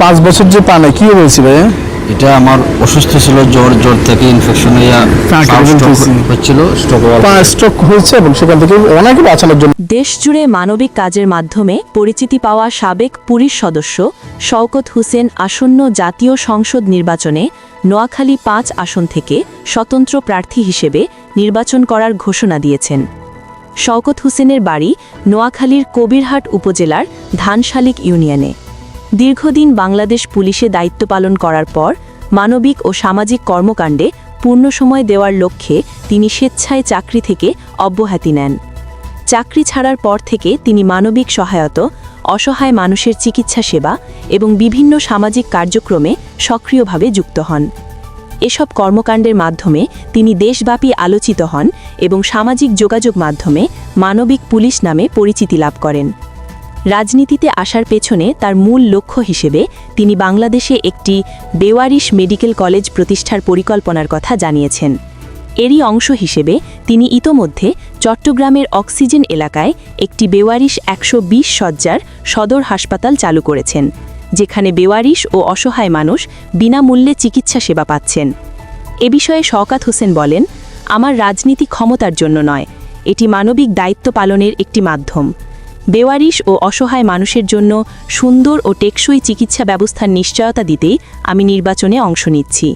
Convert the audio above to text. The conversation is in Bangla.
পাঁচ বছর যে পানে কি হয়েছিল? এটা আমার অসুস্থ ছিল জ্বর জ্বর থেকে ইনফেকশন। হচ্ছিল স্ট্রোক হয়েছে এবং সেখান থেকে ওনাকে বাঁচানোর জন্য দেশজুড়ে মানবিক কাজের মাধ্যমে পরিচিতি পাওয়া সাবেক পুলিশ সদস্য শওকত হোসেন আসন্ন জাতীয় সংসদ নির্বাচনে নোয়াখালী পাঁচ আসন থেকে স্বতন্ত্র প্রার্থী হিসেবে নির্বাচন করার ঘোষণা দিয়েছেন শওকত হোসেনের বাড়ি নোয়াখালীর কবিরহাট উপজেলার ধানশালিক ইউনিয়নে দীর্ঘদিন বাংলাদেশ পুলিশে দায়িত্ব পালন করার পর মানবিক ও সামাজিক কর্মকাণ্ডে পূর্ণ সময় দেওয়ার লক্ষ্যে তিনি স্বেচ্ছায় চাকরি থেকে অব্যাহতি নেন। চাকরি ছাড়ার পর থেকে তিনি মানবিক সহায়ত, অসহায় মানুষের চিকিৎসা সেবা এবং বিভিন্ন সামাজিক কার্যক্রমে সক্রিয়ভাবে যুক্ত হন। এসব কর্মকাণ্ডের মাধ্যমে তিনি দেশব্যাপী আলোচিত হন এবং সামাজিক যোগাযোগ মাধ্যমে মানবিক পুলিশ নামে পরিচিতি লাভ করেন। রাজনীতিতে আসার পেছনে তার মূল লক্ষ্য হিসেবে তিনি বাংলাদেশে একটি বেওয়ারিশ মেডিকেল কলেজ প্রতিষ্ঠার পরিকল্পনার কথা জানিয়েছেন। এরই অংশ হিসেবে তিনি ইতোমধ্যে চট্টগ্রামের অক্সিজেন এলাকায় একটি বেওয়ারিশ একশো বিশ সজ্জার সদর হাসপাতাল চালু করেছেন, যেখানে বেওয়ারিশ ও অসহায় মানুষ বিনামূল্যে চিকিৎসা সেবা পাচ্ছেন। এ বিষয়ে শওকাত হোসেন বলেন, আমার রাজনীতি ক্ষমতার জন্য নয়, এটি মানবিক দায়িত্ব পালনের একটি মাধ্যম। বেওয়ারিশ ও অসহায় মানুষের জন্য সুন্দর ও টেকসই চিকিৎসা ব্যবস্থার নিশ্চয়তা দিতেই আমি নির্বাচনে অংশ নিচ্ছি।